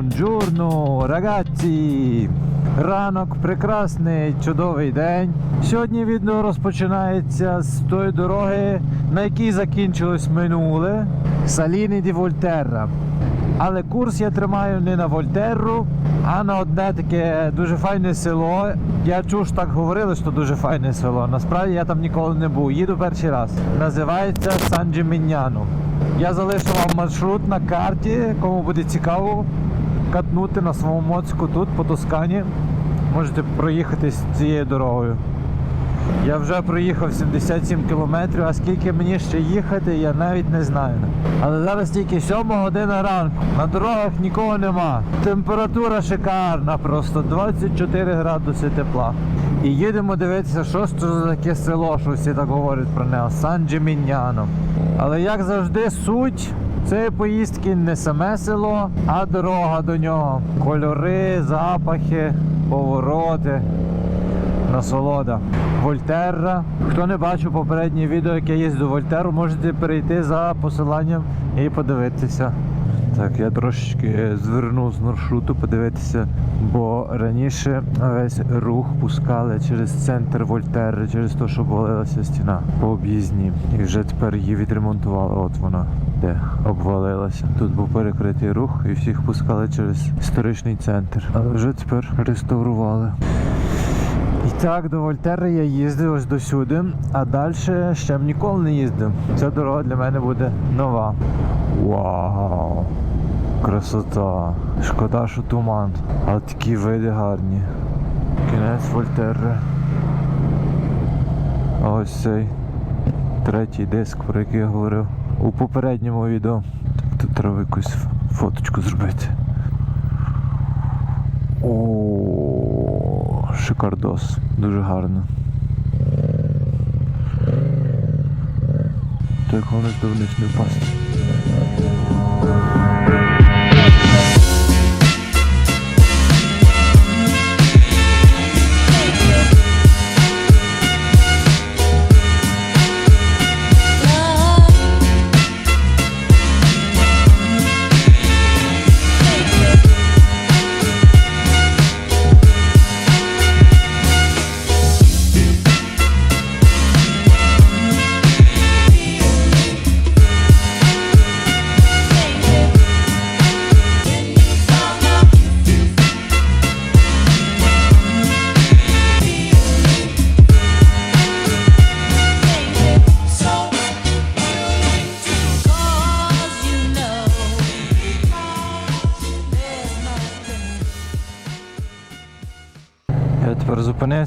Бонджурно, рагazzi! Ранок, прекрасний, чудовий день. Сьогодні відео розпочинається з тої дороги, на якій закінчилось минуле Саліни ді Вольтерра. Але курс я тримаю не на Вольтерру, а на одне таке дуже файне село. Я чув, що так говорили, що дуже файне село. Насправді я там ніколи не був. Їду перший раз. Називається Сан Джиміняно. Я залишу вам маршрут на карті, кому буде цікаво катнути на своєму моцику тут, по Тоскані. Можете проїхатись цією дорогою. Я вже проїхав 77 кілометрів, а скільки мені ще їхати, я навіть не знаю. Але зараз тільки 7 година ранку. На дорогах нікого нема. Температура шикарна, просто 24 градуси тепла. І їдемо дивитися, що ж це за таке село, що всі так говорять про нього. Сан Джиміняно. Але як завжди, суть цієї поїздки не саме село, а дорога до нього. Кольори, запахи, повороти насолода. Вольтерра. Хто не бачив попереднє відео, яке до Вольтеру, можете перейти за посиланням і подивитися. Так, я трошечки звернув з маршруту подивитися, бо раніше весь рух пускали через центр Вольтерри, через те, що обвалилася стіна по об'їзні. І вже тепер її відремонтували. От вона де обвалилася. Тут був перекритий рух і всіх пускали через історичний центр. Але вже тепер реставрували. І так, до Вольтерри я їздив ось до сюди, а далі ще б ніколи не їздив. Ця дорога для мене буде нова. Вау! Красота! Шкода, що туман, але такі види гарні. Кінець Вольтерри. Ось цей третій диск, про який я говорив у попередньому відео. Тут треба якусь фоточку зробити. О, шикардос. Дуже гарно. Так головне здавнись не впасти.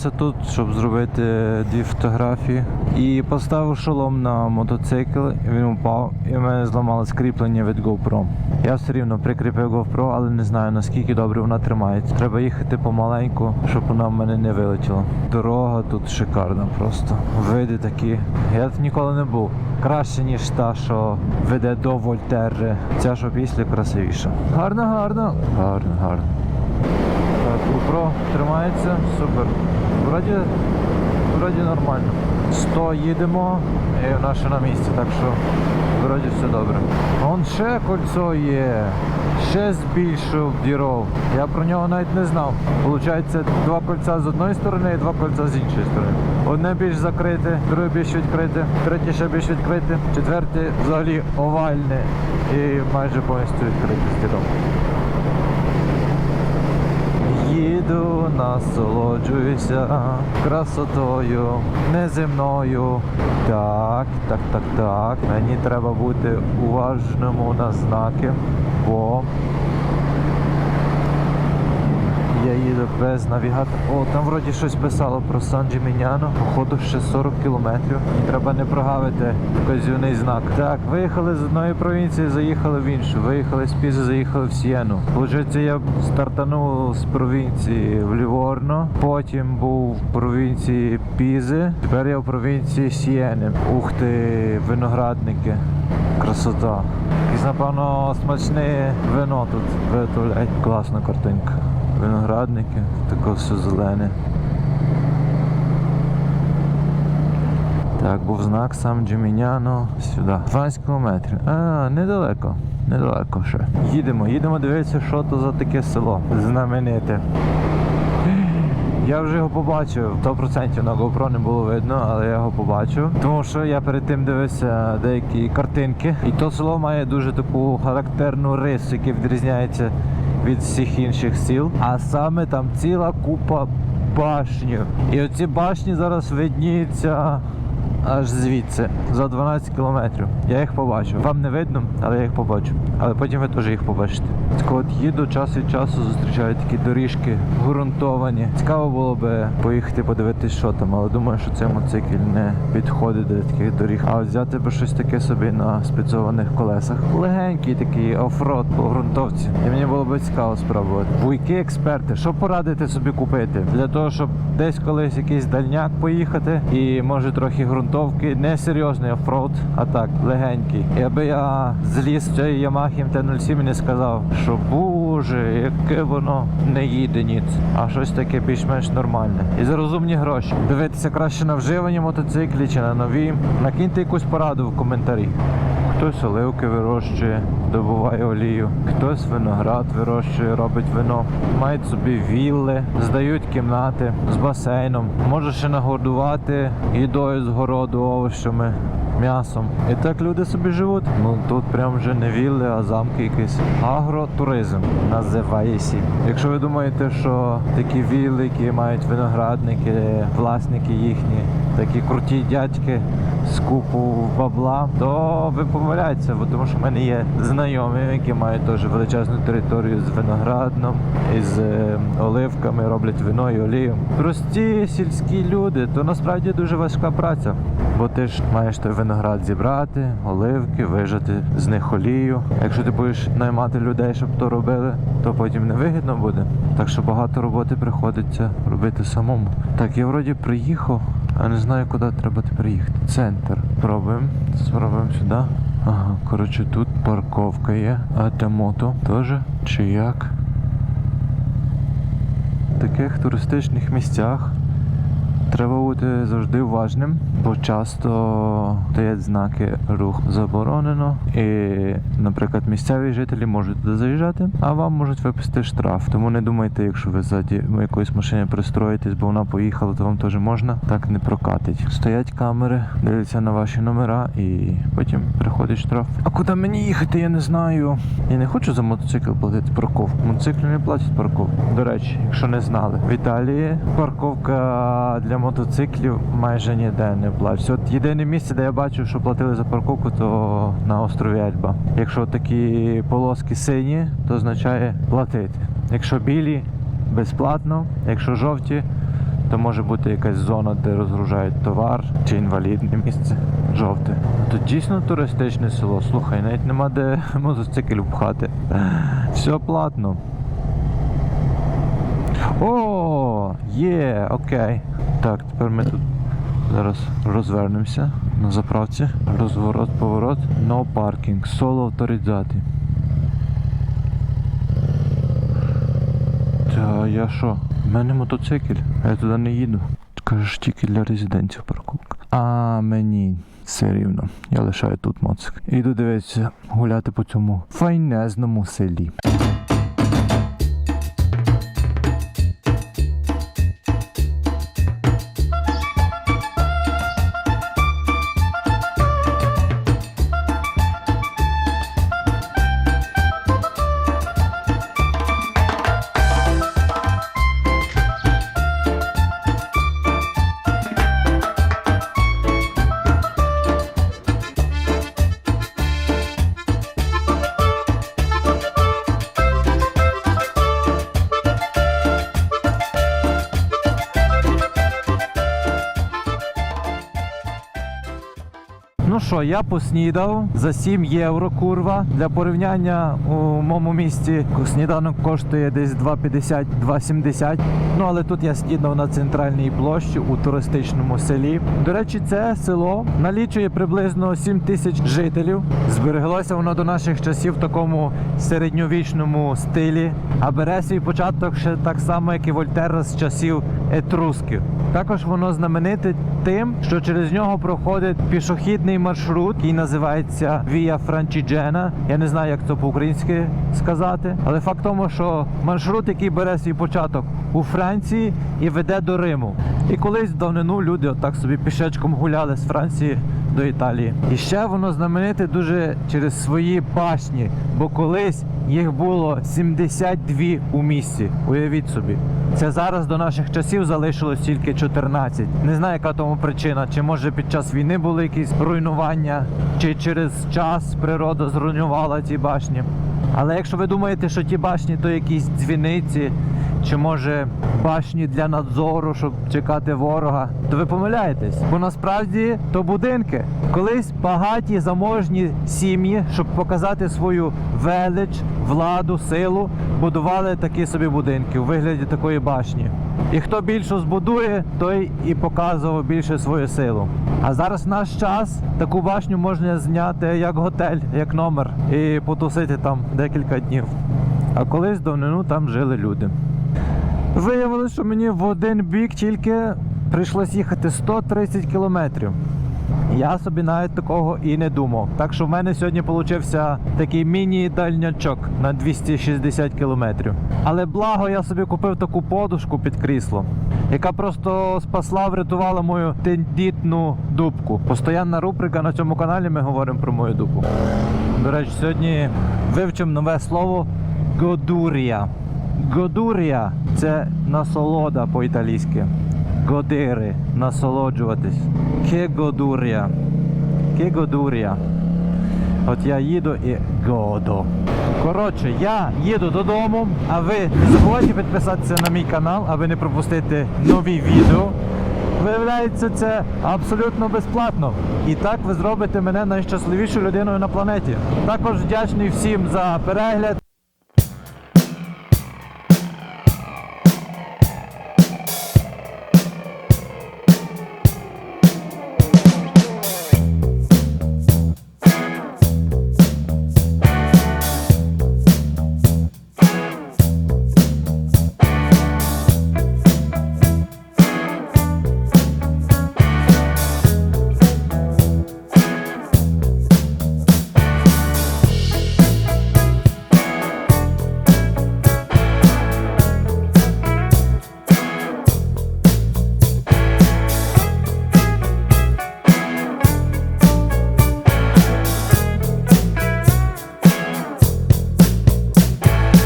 Зупинився тут, щоб зробити дві фотографії. І поставив шолом на мотоцикл, він упав, і в мене зламалось кріплення від GoPro. Я все рівно прикріпив GoPro, але не знаю наскільки добре вона тримається. Треба їхати помаленьку, щоб вона в мене не вилетіла. Дорога тут шикарна просто. Види такі. Я тут ніколи не був. Краще, ніж та, що веде до Вольтерри. Ця, що після красивіша. Гарно, гарно. Гарно, гарно. Так, GoPro тримається, супер. Вроді, вроді нормально. 100 їдемо і вона ще на місці, так що вроді все добре. Вон ще кольцо є, ще збільшив діров. Я про нього навіть не знав. Получається два кольця з одної сторони і два кольця з іншої сторони. Одне більш закрите, друге більш відкрите, третє ще більш відкрите, четверте взагалі овальне і майже повністю відкрите з діром. Їду, насолоджуюся красотою неземною. Так, так, так, так. Мені треба бути уважному на знаки, бо я їду без навігатора. О, там вроді щось писало про Сан Джиміняно. Походу ще 40 кілометрів. І треба не прогавити вказівний знак. Так, виїхали з одної провінції, заїхали в іншу. Виїхали з Пізи, заїхали в Сієну. Получається, я стартанув з провінції в Ліворно, потім був в провінції Пізи, тепер я в провінції Сієни. Ух ти, виноградники. Красота. Якесь, напевно, смачне вино тут виготовляють. Класна картинка. Виноградники, таке все зелене. Так, був знак сам Джиміняно сюди. 12 кілометрів. А, недалеко. Недалеко ще. Їдемо, їдемо дивитися, що то за таке село. Знамените. Я вже його побачив, 100% на GoPro не було видно, але я його побачив. Тому що я перед тим дивився деякі картинки. І то село має дуже таку характерну рису, яка відрізняється від всіх інших сіл. А саме там ціла купа башнів. І оці башні зараз видніються аж звідси, за 12 кілометрів. Я їх побачив. Вам не видно, але я їх побачу. Але потім ви теж їх побачите. Так от їду час від часу, зустрічаю такі доріжки ґрунтовані. Цікаво було би поїхати подивитись, що там, але думаю, що цей мотоцикл не підходить до таких доріг. А взяти би щось таке собі на спецованих колесах. Легенький такий оффроад по ґрунтовці. І мені було би цікаво спробувати. Вуйки експерти, що порадити собі купити? Для того, щоб десь колись якийсь дальняк поїхати і може трохи ґрунтовки, не серйозний оффроад, а так, легенький. І аби я зліз цієї Ямахи Т-07 і не сказав, що боже, яке воно не їде ніц, а щось таке більш-менш нормальне. І за розумні гроші. Дивитися краще на вживані мотоциклі чи на нові. Накиньте якусь пораду в коментарі. Хтось оливки вирощує, добуває олію, хтось виноград вирощує, робить вино. Мають собі вілли, здають кімнати з басейном. Може ще нагодувати їдою з городу, овочами, м'ясом. І так люди собі живуть. Ну тут прям вже не вілли, а замки якісь. Агротуризм називається. Якщо ви думаєте, що такі вілли, які мають виноградники, власники їхні, такі круті дядьки з купу бабла, то ви помиляєтеся, бо тому що в мене є знайомі, які мають теж величезну територію з виноградном, із е, оливками, роблять вино і олію. Прості сільські люди, то насправді дуже важка праця. Бо ти ж маєш той виноград зібрати, оливки, вижати з них олію. Якщо ти будеш наймати людей, щоб то робили, то потім невигідно буде. Так що багато роботи приходиться робити самому. Так, я вроді приїхав, а не знаю, куди треба тепер їхати. Центр. Пробуємо. Спробуємо сюди. Ага, коротше, тут парковка є, а де мото теж чи як? В таких туристичних місцях Треба бути завжди уважним, бо часто стоять знаки рух заборонено, і, наприклад, місцеві жителі можуть туди заїжджати, а вам можуть виписати штраф. Тому не думайте, якщо ви ззаді якоїсь машини пристроїтесь, бо вона поїхала, то вам теж можна. Так не прокатить. Стоять камери, дивляться на ваші номера і потім приходить штраф. А куди мені їхати, я не знаю. Я не хочу за мотоцикл платити парковку. Мотоциклі не платять парковку. До речі, якщо не знали, в Італії парковка для мотоциклів майже ніде не платить. От єдине місце, де я бачу, що платили за парковку, то на острові Ельба. Якщо такі полоски сині, то означає платити. Якщо білі безплатно, якщо жовті, то може бути якась зона, де розгружають товар чи інвалідне місце жовте. Тут дійсно туристичне село. Слухай, навіть нема де мотоцикл пхати. Все платно. О, є, окей. Так, тепер ми тут зараз розвернемося на заправці. Розворот, поворот. No parking. Соло авторизати. Та я що? У мене мотоцикл, а я туди не їду. Кажеш, тільки для резидентів парковка. А мені все рівно. Я лишаю тут моцик. Іду дивитися, гуляти по цьому файнезному селі. Що, я поснідав за 7 євро, курва. Для порівняння у моєму місті сніданок коштує десь 2,50-2,70. Ну але тут я снідав на центральній площі у туристичному селі. До речі, це село налічує приблизно 7 тисяч жителів. Збереглося воно до наших часів в такому середньовічному стилі, а бере свій початок ще так само, як і Вольтер з часів етрусків. Також воно знамените тим, що через нього проходить пішохідний маршрут, який називається Вія Франчіджена. Я не знаю, як це по-українськи сказати, але факт тому, що маршрут, який бере свій початок у Франції і веде до Риму. І колись давнину люди отак собі пішечком гуляли з Франції до Італії. І ще воно знамените дуже через свої башні, бо колись їх було 72 у місті. Уявіть собі. Це зараз до наших часів залишилось тільки 14. Не знаю, яка тому причина. Чи може під час війни були якісь руйнування, чи через час природа зруйнувала ті башні. Але якщо ви думаєте, що ті башні то якісь дзвіниці, чи може башні для надзору, щоб чекати ворога, то ви помиляєтесь. Бо насправді то будинки. Колись багаті заможні сім'ї, щоб показати свою велич, владу, силу, будували такі собі будинки у вигляді такої башні. І хто більше збудує, той і показував більше свою силу. А зараз в наш час таку башню можна зняти як готель, як номер, і потусити там декілька днів. А колись давнину там жили люди. Виявилося, що мені в один бік тільки прийшлось їхати 130 кілометрів. Я собі навіть такого і не думав. Так що в мене сьогодні получився такий міні-дальнячок на 260 кілометрів. Але благо я собі купив таку подушку під крісло, яка просто спасла, врятувала мою тендітну дубку. Постоянна рубрика на цьому каналі ми говоримо про мою дубку. До речі, сьогодні вивчимо нове слово годурія. Годурія це насолода по-італійськи. Годири, насолоджуватись. Ке годурія. Ке годурія. От я їду і годо. Коротше, я їду додому, а ви не забувайте підписатися на мій канал, аби не пропустити нові відео. Виявляється, це абсолютно безплатно. І так ви зробите мене найщасливішою людиною на планеті. Також вдячний всім за перегляд.